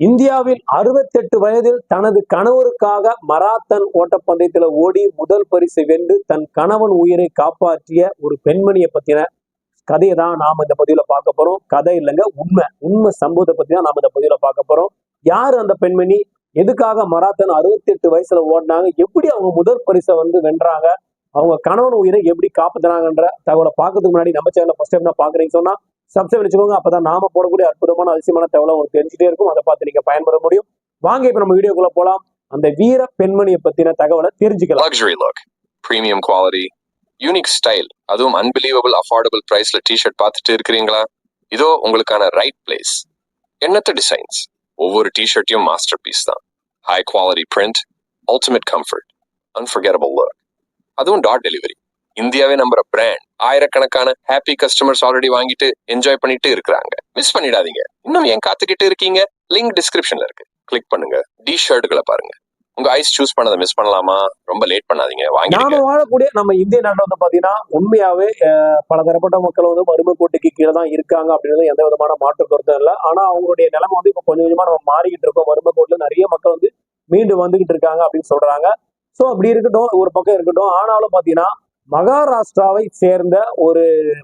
இந்தியாவில் அறுபத்தெட்டு வயதில் தனது கணவருக்காக மராத்தன் ஓட்டப்பந்தயத்தில் ஓடி முதல் பரிசு வென்று தன் கணவன் உயிரை காப்பாற்றிய ஒரு பெண்மணியை பத்தின கதையை தான் நாம் இந்த பதிவுல பார்க்க போறோம். கதை இல்லைங்க உண்மை. உண்மை சம்பவத்தை பத்தி தான் நாம் இந்த பதிவுல பார்க்க போறோம். யார் அந்த பெண்மணி? எதுக்காக மராத்தன் அறுபத்தெட்டு வயசுல ஓடினாங்க? எப்படி அவங்க முதல் பரிசை வந்து வென்றாங்க? அவங்க கணவன் உயிரை எப்படி காப்பாத்துறாங்கன்ற தகவலை பார்க்கறதுக்கு முன்னாடி நம்ம சேனல் ஃபர்ஸ்ட் டைம் தான் பாக்குறீங்க சொன்னா சப்ஸ்கிரைப் வச்சுக்கோங்க அப்பதான் நாம போடக்கூடிய அற்புதமான அதிசயமான தகவலை உங்களுக்கு தெரிஞ்சுட்டே இருக்கும். அதை பார்த்து நீங்க பயன்பெற முடியும். வாங்க இப்ப நம்ம வீடியோக்குள்ள போலாம். அந்த வீர பெண்மணியை பத்தின தகவலை தெரிஞ்சுக்கலாம். Luxury look premium quality unique style அதுவும் அன்பிலீவபிள் அஃபோர்டபுள் பிரைஸ்ல டிஷர்ட் பார்த்துட்டு இருக்கிறீங்களா? இதோ உங்களுக்கான ரைட் பிளேஸ் எண்ணற்ற டிசைன்ஸ் ஒவ்வொரு டிஷர்ட்டையும் மாஸ்டர் பீஸ் தான். High quality print ultimate comfort unforgettable look அதுவும் டாட் டெலிவரி இந்தியாவே நம்புற பிராண்ட் ஆயிரக்கணக்கான ஹாப்பி கஸ்டமர்ஸ் ஆல்ரெடி வாங்கிட்டு என்ஜாய் பண்ணிட்டு இருக்கிறாங்க. மிஸ் பண்ணிடாதீங்க. இன்னும் ஏன் காத்துக்கிட்டு இருக்கீங்க? லிங்க் டிஸ்கிரிப்ஷன்ல இருக்கு. கிளிக் பண்ணுங்க. டி ஷர்ட்டுகளை பாருங்க. உங்க ஐஸ் சூஸ் பண்ணதை மிஸ் பண்ணலாமா? ரொம்ப லேட் பண்ணாதீங்க. வாங்கி நாம வாழக்கூடிய நம்ம இந்திய நாட்டில் வந்து பாத்தீங்கன்னா உண்மையாவே பலதரப்பட்ட மக்கள் வந்து வறுமை கோட்டுக்கு கீழே தான் இருக்காங்க அப்படின்றது எந்த விதமான மாற்று கருத்தும் இல்லை. ஆனா அவங்களுடைய நிலைமை வந்து இப்போ கொஞ்சம் கொஞ்சமா நம்ம மாறிக்கிட்டு இருக்கோம். வறுமை கோட்டுல நிறைய மக்கள் வந்து மீண்டும் வந்துகிட்டு இருக்காங்க அப்படின்னு சொல்றாங்க. சோ அப்படி இருக்கட்டும் ஒரு பக்கம் இருக்கட்டும். ஆனாலும் பாத்தீங்கன்னா மகாராஷ்டிராவை சேர்ந்த ஒரு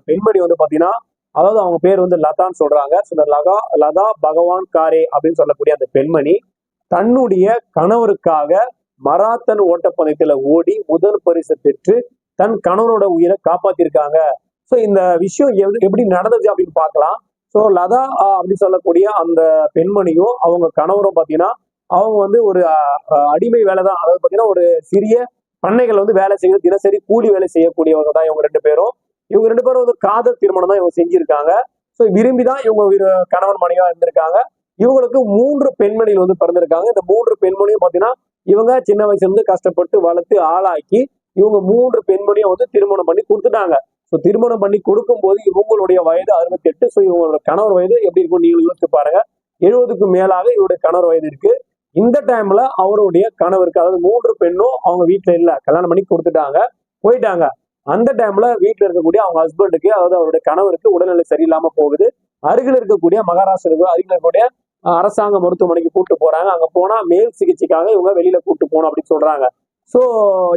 பெண்மணி வந்து பாத்தீங்கன்னா அதாவது அவங்க பேர் வந்து லதான்னு சொல்றாங்க. ஸோ இந்த லதா லதா பகவான் காரே அப்படின்னு சொல்லக்கூடிய அந்த பெண்மணி தன்னுடைய கணவருக்காக மராத்தன் ஓட்டப்பந்தயத்துல ஓடி முதல் பரிசு பெற்று தன் கணவனோட உயிரை காப்பாத்திருக்காங்க. ஸோ இந்த விஷயம் எப்படி நடந்தது அப்படின்னு பார்க்கலாம். ஸோ லதா அப்படின்னு சொல்லக்கூடிய அந்த பெண்மணியும் அவங்க கணவரும் பார்த்தீங்கன்னா அவங்க வந்து ஒரு அடிமை வேலை தான் அதாவது பார்த்தீங்கன்னா ஒரு சிறிய பண்ணைகள் வந்து வேலை செய்ய தினசரி கூலி வேலை செய்யக்கூடியவங்க தான் இவங்க ரெண்டு பேரும். இவங்க ரெண்டு பேரும் வந்து காதல் திருமணம் தான் இவங்க செஞ்சிருக்காங்க. ஸோ விரும்பி தான் இவங்க விரு- கணவன் மனைவியா இருந்திருக்காங்க. இவங்களுக்கு மூன்று பெண்மணிகள் வந்து பிறந்திருக்காங்க. இந்த மூன்று பெண்மணியும் பார்த்தீங்கன்னா இவங்க சின்ன வயசுல இருந்து கஷ்டப்பட்டு வளர்த்து ஆளாக்கி இவங்க மூன்று பெண்மணியும் வந்து திருமணம் பண்ணி கொடுத்துட்டாங்க. ஸோ திருமணம் பண்ணி கொடுக்கும் போது இவங்களுடைய வயது அறுபத்தி எட்டு ஸோ இவங்களோட கணவர் வயது எப்படி இருக்கும் நீங்க யோசிச்சு பாருங்க. எழுபதுக்கு மேலாக இவருடைய கணவர் வயது இருக்கு. இந்த டைம்ல அவருடைய கணவருக்கு அதாவது மூன்று பெண்ணும் அவங்க வீட்டுல இல்ல கல்யாணம் பண்ணி கொடுத்துட்டாங்க போயிட்டாங்க. அந்த டைம்ல வீட்டுல இருக்கக்கூடிய அவங்க ஹஸ்பண்டுக்கு அதாவது அவருடைய கணவருக்கு உடல்நிலை சரியில்லாம போகுது. அருகில் இருக்கக்கூடிய மகாராஷ்டிராவுக்கு அருகில் இருக்கக்கூடிய அரசாங்க மருத்துவமனைக்கு கூட்டு போறாங்க. அங்க போனா மேல் சிகிச்சைக்காக இவங்க வெளியில கூட்டு போகணும் அப்படின்னு சொல்றாங்க. சோ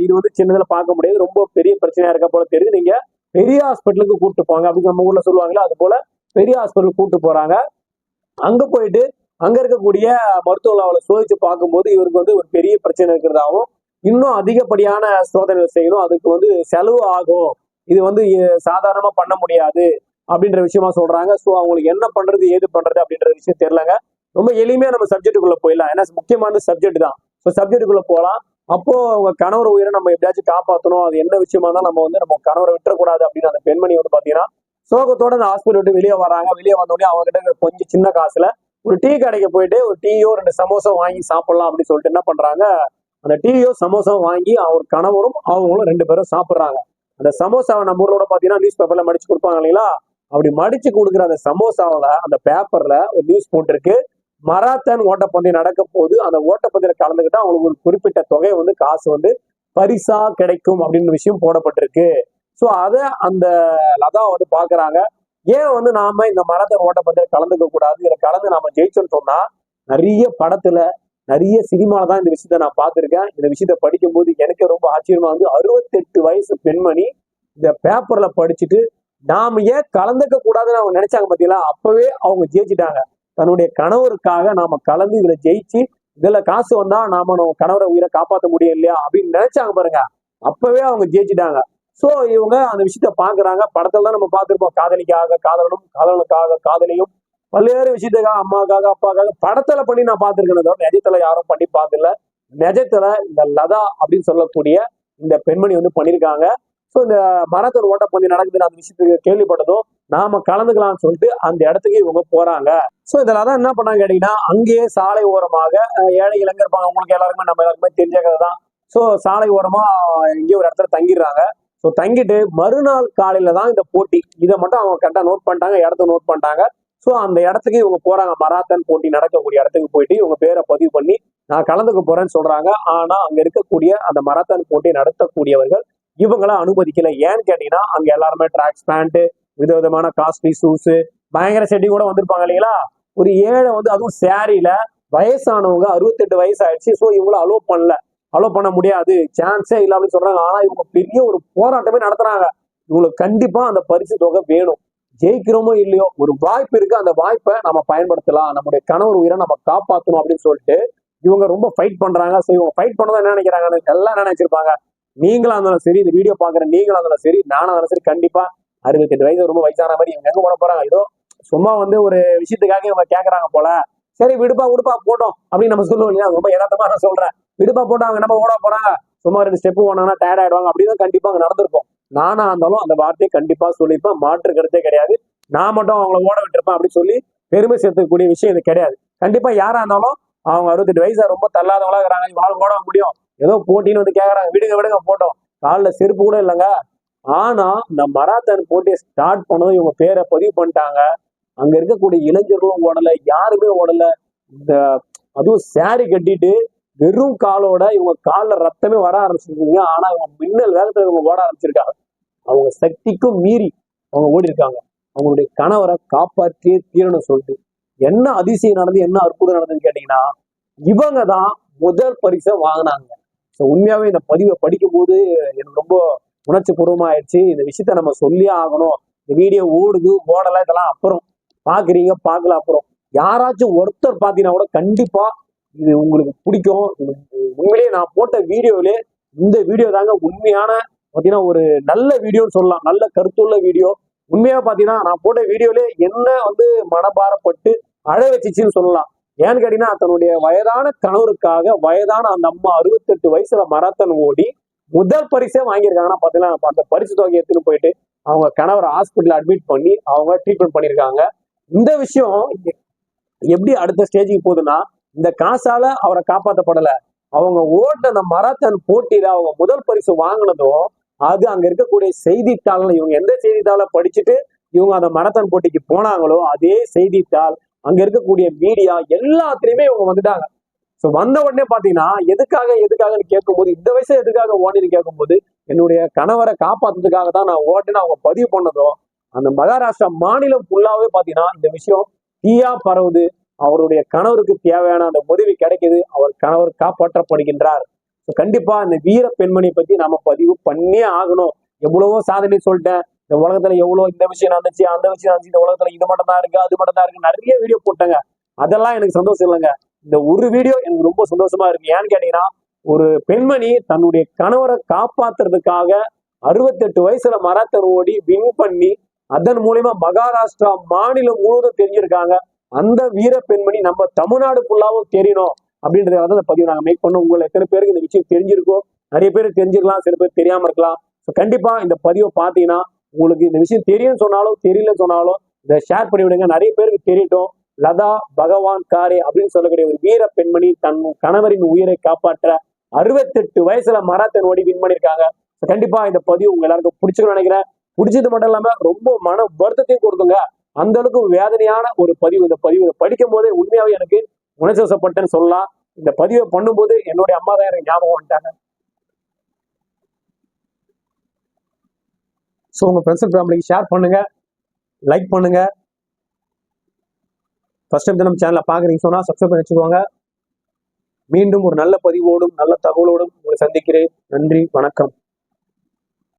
இது வந்து சின்னதுல பார்க்க முடியாது. ரொம்ப பெரிய பிரச்சனையா இருக்க போல தெரியுது. நீங்க பெரிய ஹாஸ்பிட்டலுக்கு கூட்டு போங்க அப்படின்னு நம்ம ஊர்ல சொல்லுவாங்களா அது போல பெரிய ஹாஸ்பிட்டலுக்கு கூட்டு போறாங்க. அங்க போயிட்டு அங்க இருக்கக்கூடிய மருத்துவர்கள் அவளை சோதிச்சு பார்க்கும்போது இவருக்கு வந்து ஒரு பெரிய பிரச்சனை இருக்கிறதாவும் இன்னும் அதிகப்படியான சோதனைகள் செய்யணும். அதுக்கு வந்து செலவு ஆகும். இது வந்து சாதாரணமா பண்ண முடியாது அப்படின்ற விஷயமா சொல்றாங்க. ஸோ அவங்களுக்கு என்ன பண்றது ஏது பண்றது அப்படின்ற விஷயம் தெரியலங்க. ரொம்ப எளிமையா நம்ம சப்ஜெக்டுக்குள்ள போயிடலாம். ஏன்னா முக்கியமான சப்ஜெக்ட் தான். ஸோ சப்ஜெக்டுக்குள்ள போகலாம். அப்போ அவங்க கணவர் உயிரை நம்ம எப்படியாச்சும் காப்பாற்றணும் அது என்ன விஷயமா தான் நம்ம வந்து நம்ம கணவரை விட்டுறக்கூடாது அப்படின்னு அந்த பெண்மணி வந்து பாத்தீங்கன்னா சோகத்தோட அந்த ஹாஸ்பிட்டல் விட்டு வெளியே வராங்க வெளியே வந்தோடனே அவங்க கிட்ட கொஞ்சம் சின்ன காசுல ஒரு டீ கடைக்கு போயிட்டு ஒரு டீயோ ரெண்டு சமோசா வாங்கி சாப்பிடலாம் அப்படின்னு சொல்லிட்டு என்ன பண்றாங்க? அந்த டீயோ சமோசா வாங்கி அவர் கணவரும் அவங்களும் ரெண்டு பேரும் சாப்பிட்றாங்க. அந்த சமோசாவை நம்ம ஊரோட பாத்தீங்கன்னா நியூஸ் பேப்பர்ல மடிச்சு கொடுப்பாங்க இல்லைங்களா? அப்படி மடிச்சு கொடுக்குற அந்த சமோசாவில் அந்த பேப்பர்ல ஒரு நியூஸ் போட்டிருக்கு மராத்தான் ஓட்டப்பந்தயம் நடக்க போது அந்த ஓட்டப்பந்தயில கலந்துக்கிட்டா அவங்களுக்கு ஒரு குறிப்பிட்ட தொகை வந்து காசு வந்து பரிசா கிடைக்கும் அப்படின்னு விஷயம் போடப்பட்டிருக்கு. ஸோ அதை அந்த லதா வந்து பாக்குறாங்க. ஏன் வந்து நாம இந்த மரத்தை ஓட்டப்பந்தயம் கலந்துக்க கூடாது? இதுல கலந்து நாம ஜெயிச்சோம்னு சொன்னா நிறைய படத்துல நிறைய சினிமால தான் இந்த விஷயத்த நான் பார்த்திருக்கேன். இந்த விஷயத்த படிக்கும்போது எனக்கு ரொம்ப ஆச்சரியமா வந்து அறுபத்தெட்டு வயசு பெண்மணி இந்த பேப்பர்ல படிச்சுட்டு நாம ஏன் கலந்துக்க கூடாதுன்னு அவங்க நினைச்சாங்க பாத்தீங்களா? அப்பவே அவங்க ஜெயிச்சிட்டாங்க. தன்னுடைய கணவருக்காக நாம கலந்து இதுல ஜெயிச்சு இதுல காசு வந்தா நாம நம்ம கணவரை உயிரை காப்பாற்ற முடியும் இல்லையா அப்படின்னு நினைச்சாங்க பாருங்க. அப்பவே அவங்க ஜெயிச்சிட்டாங்க. சோ இவங்க அந்த விஷயத்த பாக்குறாங்க படத்துல தான் நம்ம பார்த்திருப்போம். காதலிக்காக காதலனும் காதலனுக்காக காதலியும் பல்வேறு விஷயத்துக்காக அம்மாக்காக அப்பாக்காக படத்துல பண்ணி நான் பார்த்திருக்கேன். தவிர நிஜத்துல யாரும் பண்ணி பார்த்துல நிஜத்துல இந்த லதா அப்படின்னு சொல்லக்கூடிய இந்த பெண்மணி வந்து பண்ணியிருக்காங்க. ஸோ இந்த மரத்தன் ஓட்டப்பந்தயம் நடக்குதுன்னு அந்த விஷயத்துக்கு கேள்விப்பட்டதும் நாம கலந்துக்கலாம்னு சொல்லிட்டு அந்த இடத்துக்கு இவங்க போறாங்க. ஸோ இதுல தான் என்ன பண்ணாங்க கேட்டீங்கன்னா அங்கேயே சாலை ஓரமாக ஏழை இளைஞர் இருப்பாங்க உங்களுக்கு எல்லாருக்குமே நம்ம எல்லாருக்குமே தெரிஞ்ச கதை தான். ஸோ சாலை ஓரமாக இங்கே ஒரு இடத்துல தங்கிடுறாங்க. ஸோ தங்கிட்டு மறுநாள் காலையில தான் இந்த போட்டி. இதை மட்டும் அவங்க கரெக்டாக நோட் பண்ணிட்டாங்க இடத்த நோட் பண்ணிட்டாங்க. ஸோ அந்த இடத்துக்கு இவங்க போறாங்க. மராத்தன் போட்டி நடக்கக்கூடிய இடத்துக்கு போயிட்டு இவங்க பேரை பதிவு பண்ணி நான் கலந்துக்க போறேன்னு சொல்றாங்க. ஆனா அங்க இருக்கக்கூடிய அந்த மராத்தான் போட்டி நடத்தக்கூடியவர்கள் இவங்கள அனுமதிக்கல. ஏன்னு கேட்டீங்கன்னா அங்க எல்லாருமே ட்ராக்ஸ் பேண்ட் விதவிதமான காஸ்ட்லி ஷூஸ் பயங்கர செட்டி கூட வந்திருப்பாங்க இல்லைங்களா? ஒரு ஏழை வந்து அதுவும் சேரீல வயசானவங்க அறுபத்தெட்டு வயசு ஆயிடுச்சு ஸோ இவங்கள அலோவ் பண்ணல. அலோவ் பண்ண முடியாது. சான்ஸே இல்லை அப்படின்னு சொல்றாங்க. ஆனா இவங்க பெரிய ஒரு போராட்டமே நடத்துறாங்க. இவங்களுக்கு கண்டிப்பா அந்த பரிசு தொகை வேணும். ஜெயிக்கிறோமோ இல்லையோ ஒரு வாய்ப்பு இருக்கு. அந்த வாய்ப்பை நம்ம பயன்படுத்தலாம். நம்முடைய கணவர் உயிரை நம்ம காப்பாற்றணும் அப்படின்னு சொல்லிட்டு இவங்க ரொம்ப ஃபைட் பண்றாங்க. ஸோ இவங்க ஃபைட் பண்ணதான் என்ன நினைக்கிறாங்கன்னு எல்லாம் என்ன நினைச்சிருப்பாங்க. நீங்களா இருந்தாலும் சரி இந்த வீடியோ பாக்குற நீங்களா இருந்தாலும் சரி நானா இருந்தாலும் சரி கண்டிப்பா அறுபத்தெட்டு வயசு ரொம்ப வயசான மாதிரி இவங்க எங்க போட போறாங்க? ஏதோ சும்மா வந்து ஒரு விஷயத்துக்காக இவங்க கேட்கறாங்க போல. சரி விடுப்பா விடுப்பா போட்டோம் அப்படின்னு நம்ம சொல்லுவோம் இல்லையா? ரொம்ப யதார்த்தமா நான் சொல்றேன். விடுப்பா போட்டு அவங்க நம்ம ஓட போறாங்க சும்மா ரெண்டு ஸ்டெப் போனாங்கன்னா டயர்ட் ஆயிடுவாங்க. அப்படின்னு கண்டிப்பா அங்க நடந்திருக்கும். நானா இருந்தாலும் அந்த வார்த்தையை கண்டிப்பா சொல்லியிருப்பேன் மாற்று கருத்தே கிடையாது. நான் மட்டும் அவங்கள ஓட விட்டுருப்பேன் அப்படின்னு சொல்லி பெருமை சேர்த்துக்கூடிய விஷயம் இது கிடையாது. கண்டிப்பா யாரா இருந்தாலும் அவங்க அறுபத்தெட்டு வயசா ரொம்ப தள்ளாதவங்களா இருக்கிறாங்க. வாழ் ஓட முடியும். ஏதோ போட்டின்னு வந்து கேக்குறாங்க. விடுங்க விடுங்க போட்டோம். காலில் செருப்பு கூட இல்லைங்க. ஆனா இந்த மராத்தான் போட்டியை ஸ்டார்ட் பண்ணதும் இவங்க பேரை பதிவு பண்ணிட்டாங்க. அங்க இருக்கக்கூடிய இளைஞர்களும் ஓடல. யாருமே ஓடல. இந்த அதுவும் சாரி கட்டிட்டு வெறும் காலோட இவங்க காலில் ரத்தமே வர ஆரம்பிச்சிருக்கீங்க. ஆனா இவங்க மின்னல் வேகத்துல இவங்க ஓட ஆரம்பிச்சிருக்காங்க. அவங்க சக்திக்கும் மீறி அவங்க ஓடி இருக்காங்க. அவங்களுடைய கணவரை காப்பாற்றியே தீரணும் சொல்லிட்டு என்ன அதிசயம் நடந்து என்ன அற்புதம் நடந்ததுன்னு கேட்டீங்கன்னா இவங்க தான் முதல் பரிசை வாங்கினாங்க. ஸோ உண்மையாவே இந்த பதிவை படிக்கும்போது எனக்கு ரொம்ப உணர்ச்சி பூர்வமா ஆயிடுச்சு இந்த விஷயத்த நம்ம சொல்லியே ஆகணும். இந்த வீடியோ ஓடுது ஓடலை இதெல்லாம் அப்புறம் பாக்குறீங்க பார்க்கல அப்புறம். யாராச்சும் ஒருத்தர் பார்த்தீங்கன்னா கூட கண்டிப்பா இது உங்களுக்கு பிடிக்கும். உண்மையிலேயே நான் போட்ட வீடியோவிலே இந்த வீடியோ தாங்க உண்மையான பார்த்தீங்கன்னா ஒரு நல்ல வீடியோன்னு சொல்லலாம். நல்ல கருத்துள்ள வீடியோ. உண்மையா பார்த்தீங்கன்னா நான் போட்ட வீடியோலே என்ன வந்து மனபாரப்பட்டு அழ வச்சிச்சுன்னு சொல்லலாம். ஏன்னு கேட்டீங்கன்னா தன்னுடைய வயதான கணவருக்காக வயதான அந்த அம்மா அறுபத்தெட்டு வயசுல மராத்தன் ஓடி முதல் பரிசே வாங்கியிருக்காங்கன்னா பார்த்தீங்கன்னா அந்த பரிசு தொகையை எடுத்துன்னு போயிட்டு அவங்க கணவரை ஹாஸ்பிட்டல் அட்மிட் பண்ணி அவங்க ட்ரீட்மெண்ட் பண்ணியிருக்காங்க. இந்த விஷயம் எப்படி அடுத்த ஸ்டேஜுக்கு போகுதுன்னா இந்த காசால அவரை காப்பாற்றப்படல அவங்க ஓட்ட அந்த மராத்தான் போட்டியில அவங்க முதல் பரிசு வாங்கினதும் அது அங்க இருக்கக்கூடிய செய்தித்தாள் இவங்க எந்த செய்தித்தாளை படிச்சுட்டு இவங்க அந்த மராத்தான் போட்டிக்கு போனாங்களோ அதே செய்தித்தாள் அங்க இருக்கக்கூடிய மீடியா எல்லாத்துலயுமே இவங்க வந்துட்டாங்க. ஸோ வந்த உடனே பாத்தீங்கன்னா எதுக்காக எதுக்காகன்னு கேட்கும்போது இந்த வயசு எதுக்காக ஓடின்னு கேட்கும்போது என்னுடைய கணவரை காப்பாத்துறதுக்காக தான் நான் ஓட்டுன்னு அவங்க பதிவு பண்ணதும் அந்த மகாராஷ்டிரா மாநிலம் ஃபுல்லாவே பாத்தீங்கன்னா இந்த விஷயம் தீயா பரவுது. அவருடைய கணவருக்கு தேவையான அந்த உதவி கிடைக்குது. அவர் கணவர் காப்பாற்றப்படுகின்றார். ஸோ கண்டிப்பா இந்த வீர பெண்மணி பத்தி நாம பதிவு பண்ணியே ஆகணும். எவ்வளவோ சாதனை சொல்லிட்டேன். இந்த உலகத்துல எவ்வளவு இந்த விஷயம் நடந்துச்சு அந்த விஷயம் நடந்துச்சு இந்த உலகத்துல இது மட்டும் தான் இருக்கு அது மட்டும் தான் இருக்கு நிறைய வீடியோ போட்டேங்க. அதெல்லாம் எனக்கு சந்தோஷம் இல்லைங்க. இந்த ஒரு வீடியோ எனக்கு ரொம்ப சந்தோஷமா இருக்கு. ஏன்னு கேட்டீங்கன்னா ஒரு பெண்மணி தன்னுடைய கணவரை காப்பாத்துறதுக்காக அறுபத்தெட்டு வயசுல மராத்தன் ஓடி வின் பண்ணி அதன் மூலியமா மகாராஷ்டிரா மாநிலம் முழுவதும் தெரிஞ்சிருக்காங்க. அந்த வீர பெண்மணி நம்ம தமிழ்நாடு ஃபுல்லாவும் தெரியணும் அப்படின்றத வந்து அந்த பதிவு நாங்கள் மேக் பண்ணோம். உங்களை எத்தனை பேருக்கு இந்த விஷயம் தெரிஞ்சிருக்கோ நிறைய பேர் தெரிஞ்சிருக்கலாம் சில பேர் தெரியாம இருக்கலாம். ஸோ கண்டிப்பா இந்த பதிவை பார்த்தீங்கன்னா உங்களுக்கு இந்த விஷயம் தெரியும் சொன்னாலும் தெரியல சொன்னாலும் இதை ஷேர் பண்ணி விடுங்க. நிறைய பேருக்கு தெரியட்டும். லதா பகவான் காரே அப்படின்னு சொல்லக்கூடிய ஒரு வீர பெண்மணி தன் கணவரின் உயிரை காப்பாற்ற அறுபத்தெட்டு வயசுல மராத்தன் ஓடி வின் பண்ணியிருக்காங்க. கண்டிப்பா இந்த பதிவு உங்க எல்லாருக்கும் பிடிச்சிருக்கும்னு நினைக்கிறேன். பிடிச்சது மட்டும் இல்லாம ரொம்ப மன வருத்தத்தையும் கொடுக்குங்க. அந்த அளவுக்கு வேதனையான ஒரு பதிவு இந்த பதிவு படிக்கும் போதே உண்மையாவே எனக்கு உணர்ச்சப்பட்டேன்னு சொல்லலாம். இந்த பதிவை பண்ணும்போது என்னுடைய அம்மா தான் எனக்கு ஞாபகம் வந்துட்டாங்க. ஸோ உங்க ஃப்ரெண்ட்ஸ் அண்ட் ஃபேமிலிக்கு ஷேர் பண்ணுங்க. லைக் பண்ணுங்க. ஃபர்ஸ்ட் டைம் நம்ம சேனலை பார்க்குறீங்க சொன்னா சப்ஸ்கிரைப் பண்ணி வச்சுக்கோங்க. மீண்டும் ஒரு நல்ல பதிவோடும் நல்ல தகவலோடும் உங்களை சந்திக்கிறேன். நன்றி வணக்கம்.